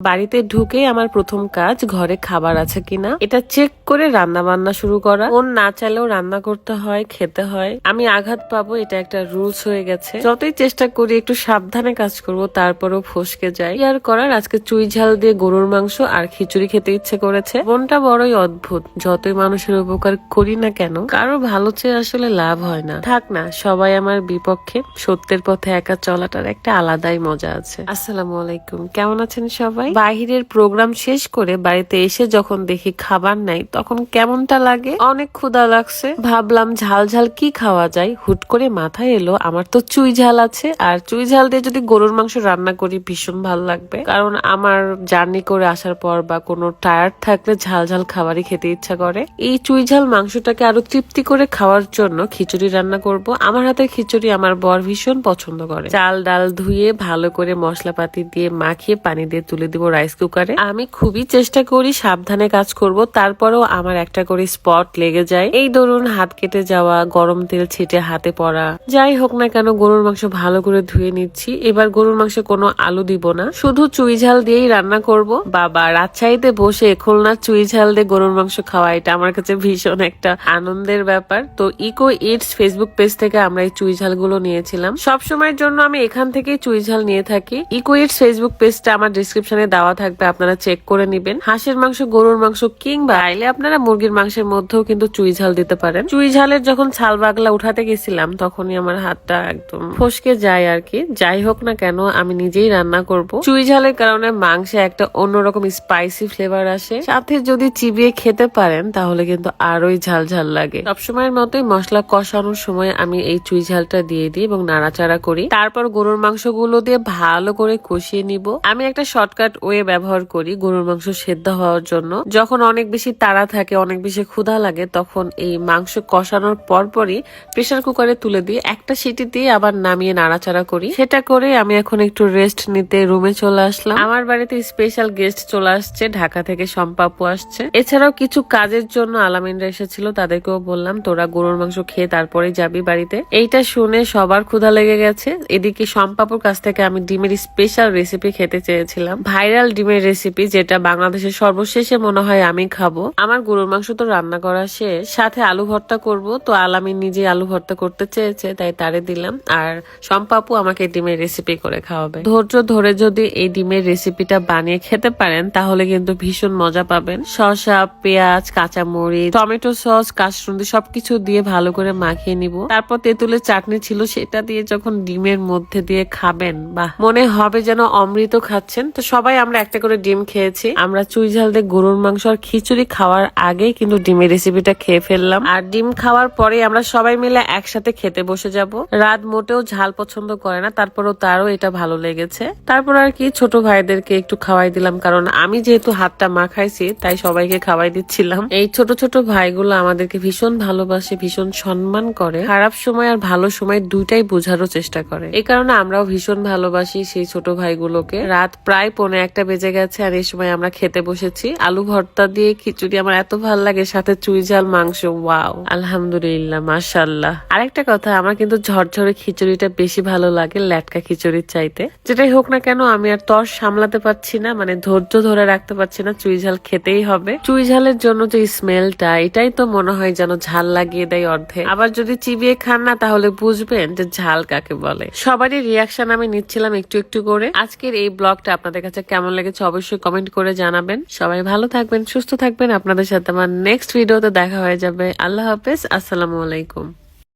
বাড়িতে ঢুকেই আমার প্রথম কাজ, ঘরে খাবার আছে কিনা, এটা চেক করে রান্না বান্না শুরু করা। মন না চাইলেও রান্না করতে হয়, খেতে হয়। আমি আঘাত পাবো, এটা একটা রুলস হয়ে গেছে। যতই চেষ্টা করি, একটু সাবধানে কাজ করব, তারপরেও ফসকে যাই। আর করার, আজকে চুই ঝাল দিয়ে গরুর মাংস আর খিচুড়ি খেতে ইচ্ছে করেছে। মনটা বড়ই অদ্ভুত, যতই মানুষের উপকার করি না কেন, কারও ভালো চেয়ে আসলে লাভ হয় না। থাক না, সবাই আমার বিপক্ষে, সত্যের পথে একা চলাটার একটা আলাদাই মজা আছে। আসসালামু আলাইকুম, কেমন আছেন সবাই? বাহিরের প্রোগ্রাম শেষ করে বাড়িতে এসে যখন দেখি খাবার নাই, তখন কেমনটা লাগে? অনেক ক্ষুধা লাগছে। ভাবলাম ঝাল ঝাল কি খাওয়া যায়? হুট করে মাথায় এলো, আমার তো চুই ঝাল আছে। আর চুই ঝাল দিয়ে যদি গরুর মাংস রান্না করি, ভীষণ ভালো লাগবে। কারণ আমার জার্নি করে আসার পর বা কোনো টায়ার্ড থাকলে ঝাল ঝাল খাবারই খেতে ইচ্ছা করে। এই চুই ঝাল মাংসটাকে আরও তৃপ্তি করে খাওয়ার জন্য খিচুড়ি রান্না করব। আমার হাতের খিচুড়ি আমার বর ভীষণ পছন্দ করে। চাল ডাল ধুয়ে ভালো করে মশলাপাতি দিয়ে মাখিয়ে পানি দিয়ে তুলে দিব রাইস কুকারে আমি খুবই চেষ্টা করি সাবধানে কাজ করব, তারপরেও আমার একটা করে স্পট লেগে যায়। এই ধরুন হাত কেটে যাওয়া, গরম তেল ছিটে হাতে পড়া। যাই হোক না কেন, গরুর মাংস ভালো করে ধুয়ে নিচ্ছি। এবার গরুর মাংসে কোনো আলু দিব না। শুধু চুই ঝাল দিয়েই রান্না করব। বাবা, রাজশাহীতে বসে খুলনা চুই ঝাল দিয়ে গরুর মাংস খাওয়া, এটা আমার কাছে ভীষণ একটা আনন্দের ব্যাপার। তো ইকো ইটস ফেসবুক পেজ থেকে আমরা এই চুই ঝালগুলো নিয়েছিলাম। সব সময়ের জন্য আমি এখান থেকেই চুই ঝাল নিয়ে থাকি। ইকো ইটস ফেসবুক পেজটা আমার ডিসক্রিপশনে দেওয়া থাকবে, আপনারা চেক করে নিবেন। হাঁসের মাংস, গরুর মাংস কিংবা আইলে আপনারা মুরগির মাংসের মধ্যেও কিন্তু চুই ঝাল দিতে পারেন। চুই ঝালের যখন ছাল বাগলা উঠাতে গেছিলাম, তখনই আমার হাতটা একদম ফসকে যায় আর কি যাই হোক না কেন, আমি নিজেই রান্না করব। চুই ঝালের কারণে মাংসে একটা অন্যরকম স্পাইসি ফ্লেভার আসে। সাথে যদি চিবিয়ে খেতে পারেন, তাহলে কিন্তু আরোই ঝাল ঝাল লাগে। সবসময়ের মতোই মশলা কষানোর সময় আমি এই চুই ঝালটা দিয়ে দিই এবং নাড়াচাড়া করি। তারপর গরুর মাংসগুলো দিয়ে ভালো করে কষিয়ে নিব। আমি একটা শর্টকাট ওয়ে ব্যবহার করি, গরুর মাংস সেদ্ধ হওয়ার জন্য। যখন অনেক বেশি তাড়া থাকে, অনেক বেশি ক্ষুধা লাগে, তখন এই মাংস কষানোর পরপরই প্রেসার কুকারে তুলে দিয়ে একটা সিটি দিয়ে আবার নামিয়ে নাড়াচাড়া করি। সেটা করে আমি এখন একটু রেস্ট নিতে রুমে চলে আসলাম। আমার বাড়িতে স্পেশাল গেস্ট চলে আসছে, ঢাকা থেকে সম্পাপু আসছে। এছাড়াও কিছু কাজের জন্য আলামিনরা এসেছিল, তাদেরকেও বললাম, তোরা গরুর মাংস খেয়ে তারপরে যাবি বাড়িতে। এইটা শুনে সবার ক্ষুধা লেগে গেছে। এদিকে সম্পাপুর কাছ থেকে আমি ডিমের স্পেশাল রেসিপি খেতে চেয়েছিলাম। ভাইরাল ডিমের রেসিপি যেটা বাংলাদেশের সর্বশেষে মনে হয় আমি খাব। আমার গরুর মাংস তো রান্না করা শেষ। সাথে আলু ভর্তা করব। তো আলামিন নিজে আলু ভর্তা করতে চেয়েছে, তাই তারে দিলাম। আর সম্পাপু আমাকে ডিমের রেসিপি করে খাওয়াবে। ধৈর্য ধরে যদি এই ডিমের রেসিপিটা বানিয়ে খেতে পারেন, তাহলে কিন্তু ভীষণ মজা পাবেন। শসা, পেঁয়াজ, কাঁচামরিচ, টমেটো সস কাশরুন্দি সবকিছু দিয়ে ভালো করে মাখিয়ে নিব। তারপর তেঁতুলের চাটনি ছিল সেটা দিয়ে যখন ডিমের মধ্যে দিয়ে খাবেন বা মনে হবে যেন অমৃত খাচ্ছেন। তো সবাই আমরা একটা করে ডিম খেয়েছি। আমরা চুই ঝাল দিয়ে গরুর মাংস আর খিচুড়ি খাওয়ার আগে কিন্তু ডিমের রেসিপিটা খেয়ে ফেললাম। আর ডিম খাওয়ার পরে আমরা সবাই মিলে একসাথে খেতে বসে যাব। রাত মোটেও ঝাল পছন্দ করে না, তারপরও তারও এটা ভালো লেগেছে। তারপর আর কি, ছোট ভাইদেরকে একটু খাওয়াই দিলাম, কারণ আমি যেহেতু হাতটা মাখাইছি, তাই সবাইকে খাওয়াই দিচ্ছিলাম। এই ছোট ছোট ভাইগুলো আমাদেরকে ভীষণ ভালোবাসে, ভীষণ সম্মান করে। খারাপ সময় আর ভালো সময় দুইটাই বোঝারও চেষ্টা করে। এই কারণে আমরাও ভীষণ ভালোবাসি সেই ছোট ভাইগুলোকে। রাত প্রায় পৌনে একটা বেজে গেছে আর এই সময় আমরা খেতে বসেছি। আলু ভর্তা দিয়ে খিচুড়ি আমার এত ভালো লাগে, সাথে চুই ঝাল, মাংস। ওয়াও। আলহামদুলিল্লাহ মাশাল্লাহ আরেকটা কথা, আমার কিন্তু ঝরঝরে খিচুড়িটা বেশি ভালো লাগে ল্যাটকা খিচুড়ির চাইতে। যেটাই হোক না কেন, আমি আর তর সামলাতে পারছি না মানে ধৈর্য ধরে রাখতে পারছি না, চুই ঝাল খেতেই হবে। চুই ঝালের জন্য যে স্মেলটা, এটাই তো মনে হয় যেন ঝাল লাগিয়ে দেয় অর্ধেক। আবার যদি চিবিয়ে খান না, তাহলে বুঝবেন যে ঝাল কাকে বলে। সবারই রিয়াকশন আমি নিচ্ছিলাম একটু একটু করে। আজকের এই ব্লগটা আপনাদের কাছে কেমন লেগেছে অবশ্যই কমেন্ট করে জানাবেন। সবাই ভালো থাকবেন, সুস্থ থাকবেন। আপনাদের সাথে আমার নেক্সট ভিডিওতে দেখা হয়ে যাবে। আল্লাহ হাফেজ, আসসালামু আলাইকুম।